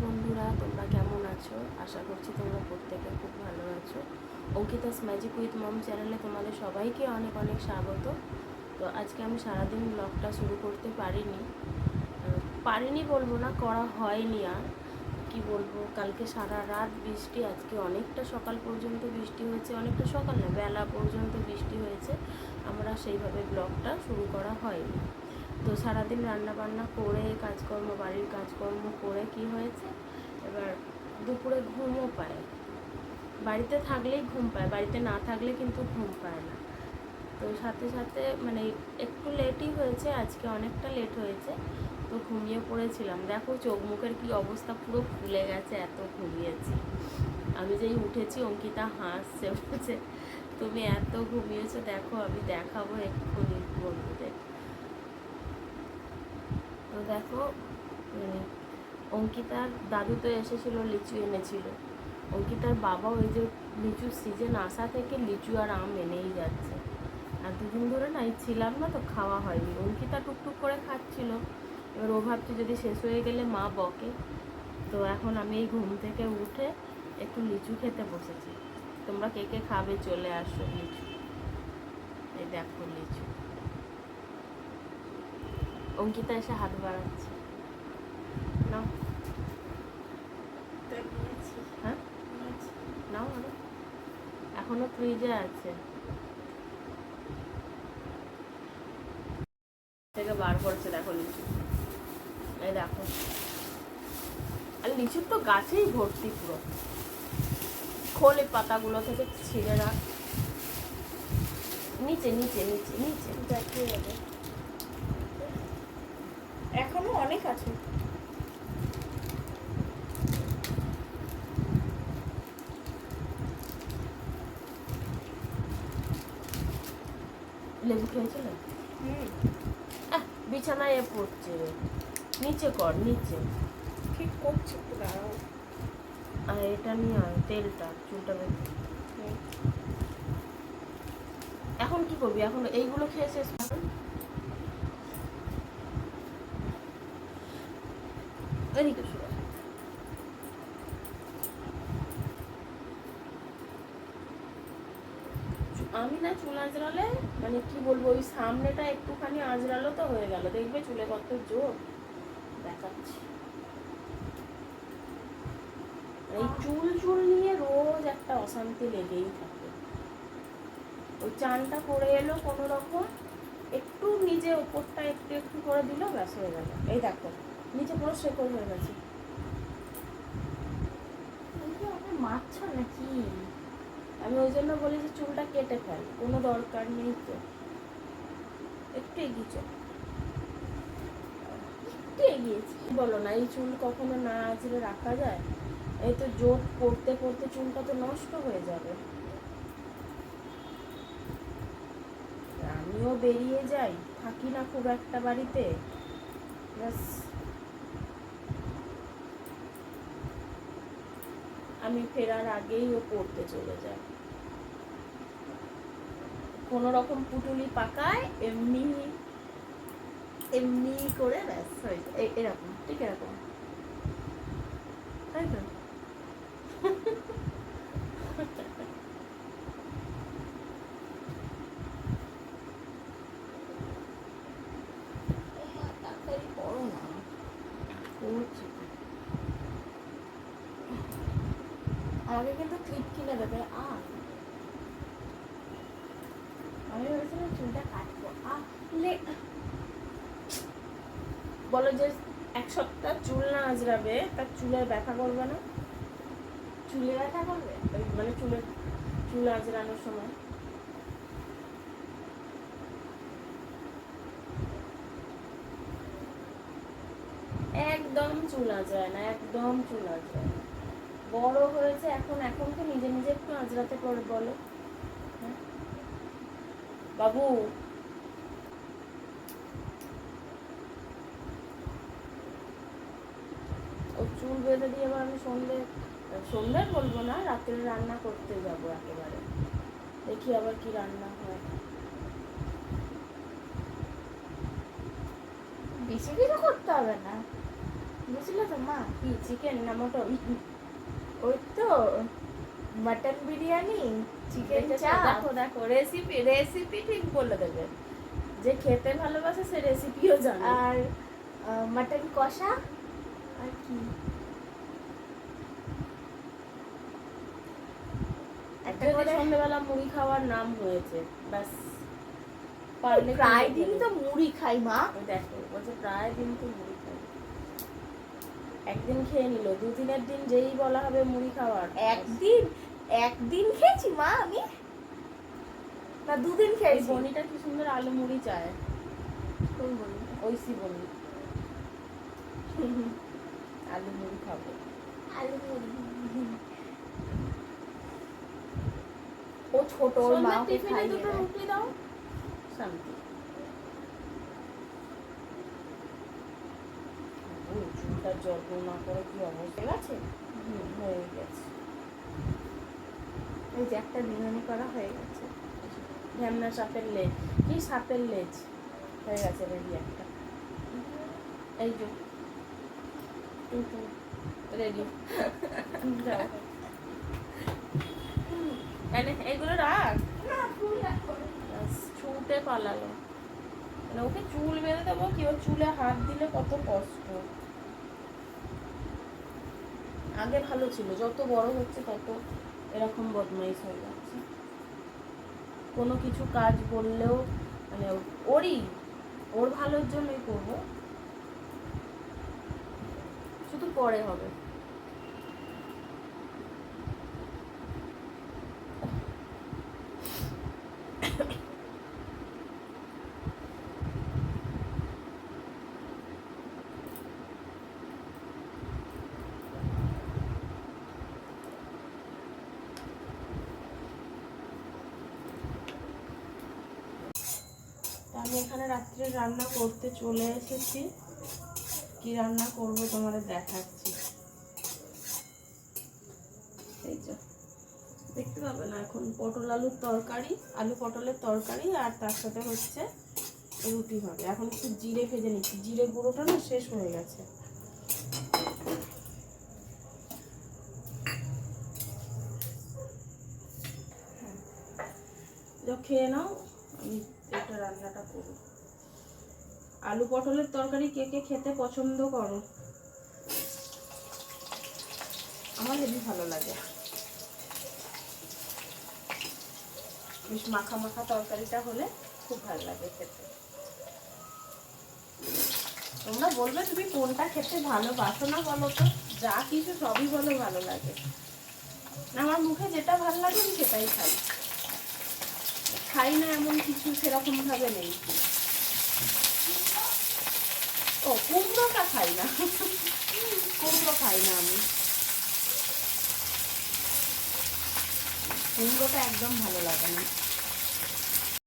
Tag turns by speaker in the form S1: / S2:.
S1: বন্ধুরা, তোমরা কেমন আছো? আশা করছি তোমরা প্রত্যেকে খুব ভালো আছো। অঙ্কিতাস ম্যাজিক উইথ মম চ্যানেলে তোমাদের সবাইকে অনেক অনেক স্বাগত। তো আজকে আমি সারাদিন ব্লগটা শুরু করতে পারিনি। পারিনি বলব না, করা হয়নি আর। কি বলব, কালকে সারা রাত বৃষ্টি, আজকে অনেকটা সকাল পর্যন্ত বৃষ্টি হয়েছে। অনেকটা সকাল না, বেলা পর্যন্ত বৃষ্টি হয়েছে। আমরা সেইভাবে ব্লগটা শুরু করা হয়নি। তো সারাদিন রান্না বান্না করে, কাজকর্ম, বাড়ির কাজকর্ম করে কি হয়েছে? এবার দুপুরে ঘুমও পায়। বাড়িতে থাকলেই ঘুম পায়, বাড়িতে না থাকলে কিন্তু ঘুম পায় না। তো সাথে সাথে মানে একটু লেটই হয়েছে, আজকে অনেকটা লেট হয়েছে। তো ঘুমিয়ে পড়েছিলাম। দেখো চোখ মুখের কি অবস্থা পুরো ফুলে গেছে, এত ঘুমিয়েছি। আমি যেই উঠেছি, অঙ্কিতা হাসছে, বলছে, তুমি এত ঘুমিয়েছো, দেখো আমি দেখাবো, এক্ষুনি বন্ধুদের তো দেখো অঙ্কিতার দাদু তো এসেছিল, লিচু এনেছিল। অঙ্কিতার বাবা ওই যে লিচুর সিজন আসা থেকে লিচু আর আম এনেই যাচ্ছে। আর দুদিন ধরে না, এই ছিলাম না তো, খাওয়া হয়নি। অঙ্কিতা টুকটুক করে খাচ্ছিল। এবার ও ভাবছে যদি শেষ হয়ে গেলে মা বকে। তো এখন আমি এই ঘুম থেকে উঠে একটু লিচু খেতে বসেছি। তোমরা কে কে খাবে চলে আসো লিচু। এই দেখো লিচু। অঙ্কিতা এসে হাত বাড়াচ্ছে। নাও। হ্যাঁ? নাও এখনও ফ্রিজে আছে। থেকে বার করছে দেখো লিচু এই দেখো। আর লিচুর তো গাছেই ভর্তি পুরো। খোলে পাতাগুলো থেকে ছিঁড়ে রাখ। নিচে নিচে নিচে নিচে।
S2: দেবে এখনও অনেক আছে।
S1: লেবু খেয়েছিলে বিছানায় এ পড়ছে। নিচে কর নিচে।
S2: ঠিক করছি একটু দাঁড়াও।
S1: আর এটা নিয়ে আয় তেলটা চুলটা।
S2: হুম।
S1: এখন কি করবি? এখন এইগুলো খেয়ে শেষ আমি না চুল আঁচড়ালে মানে কি বলব, ওই সামনেটা একটুখানি আঁচড়ালো তো হয়ে গেল। দেখবে চুলে কত জোর দেখাচ্ছি। এই চুল চুল নিয়ে রোজ একটা অশান্তি লেগেই থাকে। ওই চানটা করে এলো কোনো রকম, একটু নিজে ওপরটা একটু একটু করে দিল, ব্যাস হয়ে গেল। এই দেখো। নিচে পুরো শেকল হয়ে গেছে।
S2: মারছো নাকি?
S1: আমি ওই জন্য বলি যে চুলটা কেটে ফেল কোনো দরকার নেই তো। একটু এগিয়েছ একটু এগিয়েছি বলো না এই চুল কখনো না আজরে রাখা যায়? এই তো জোট পড়তে পড়তে চুলটা তো নষ্ট হয়ে যাবে। আমিও বেরিয়ে যাই থাকি না খুব একটা বাড়িতে। ব্যাস। আমি ফেরার আগেই ও পড়তে চলে যায়। কোনো রকম পুটুলি পাকায় এমনি এমনি করে ব্যাস হয়ে যায়। এরকম, ঠিক এরকম। তাই তো তাড়াতাড়ি করো না করছি তো।
S2: আমাকে কিন্তু ক্লিপ কিনে দেবে। আ আমি ভেবেছিলাম চুলটা কাটবো। আ
S1: বলো যে এক সপ্তাহ চুল না আজরাবে তার চুলের ব্যথা করবে না?
S2: চুলে ব্যথা করবে?
S1: মানে চুলের চুল আজরানোর সময়। একদম চুল আজরায় না একদম চুল আজরায় বড় হয়েছে, এখন এখন তো নিজে নিজে একটু আজরাতে পারে বলো। হ্যাঁ? বাবু। চুল বেঁধে দিয়ে এবার আমি সন্ধে সন্ধে বলব না, রাত্রে রান্না করতে যাব একেবারে। দেখি আবার কি রান্না হয়।
S2: বেশি কিছু করতে হবে না।
S1: বুঝলে তো
S2: মা?
S1: কি চিকেন না মটন
S2: ওই তো মাটন বিরিয়ানি চিকেন
S1: দেখো দেখো রেসিপি রেসিপি ঠিক বলে দেবে। যে খেতে ভালোবাসে সে রেসিপিও জানে।
S2: আর মাটন কষা আর কি?
S1: সন্ধ্যেবেলা মুড়ি খাওয়ার নাম হয়েছে ব্যাস।
S2: প্রায় দিনই তো মুড়ি খাই মা।
S1: দেখো বলছে প্রায় দিন তো মুড়ি খাই। একদিন খেয়ে নিল দু দিনের দিন যেই বলা হবে মুড়ি খাওয়ার।
S2: একদিন? একদিন খেয়েছি মা আমি? না দুদিন খেয়েছি।
S1: বনিটা কি সুন্দর আলু মুড়ি চায়।
S2: কোন বলি
S1: ওইসি বনি। আলু মুড়ি খাব।
S2: আলু মুড়ি। ও ছোট ওর মা
S1: টিফিনে
S2: খাইয়ে
S1: দুটো রুটি দাও। শান্তি ও, চুলটার যত্ন না করে কি অবস্থা?
S2: আছে?
S1: হয়ে গেছে।
S2: এই যে একটা বিরিয়ানি করা হয়ে গেছে।
S1: ঢ্যামনা সাপের লেজ। কি সাপের লেজ? হয়ে গেছে রেডি একটা। এই যে। রেডি। এনে এগুলো রাখ। ছুটে পালালো। মানে ওকে চুল বেঁধে দেবো কি? ওর চুলে হাত দিলে কত কষ্ট। আগে ভালো ছিল, যত বড় হচ্ছে তত এরকম বদমাইশ হয়ে যাচ্ছে। কোনো কিছু কাজ বললেও মানে ওরই, ওর ভালোর জন্যই করব। শুধু পরে হবে। আমি এখানে রাত্রে রান্না করতে চলে এসেছি। কি রান্না করব তোমাদের দেখাচ্ছি। এই যে, দেখতে পাবে না এখন পটল আলুর তরকারি, আলু পটলের তরকারি আর তার সাথে হচ্ছে রুটি হবে। এখন একটু জিরে ভেজে নিচ্ছি। জিরে গুঁড়োটা না শেষ হয়ে গেছে। যা খেয়ে নাও। আমি এটা রান্নাটা করব। আলু পটলের তরকারি কে কে খেতে পছন্দ করো? আমার হেবি ভালো লাগে। বেশ মাখা মাখা তরকারিটা হলে খুব ভালো লাগে খেতে। তোমরা বলবে তুমি কোনটা খেতে ভালোবাসো না বলো তো? যা কিছু সবই বলো ভালো লাগে। না আমার মুখে যেটা ভালো লাগে আমি সেটাই খাই। খাই না এমন কিছু সেরকম ভাবে নেই। ও, কুমড়োটা খাই না। কুমড়ো খাই না আমি। কুমড়োটা একদম ভালো লাগে না।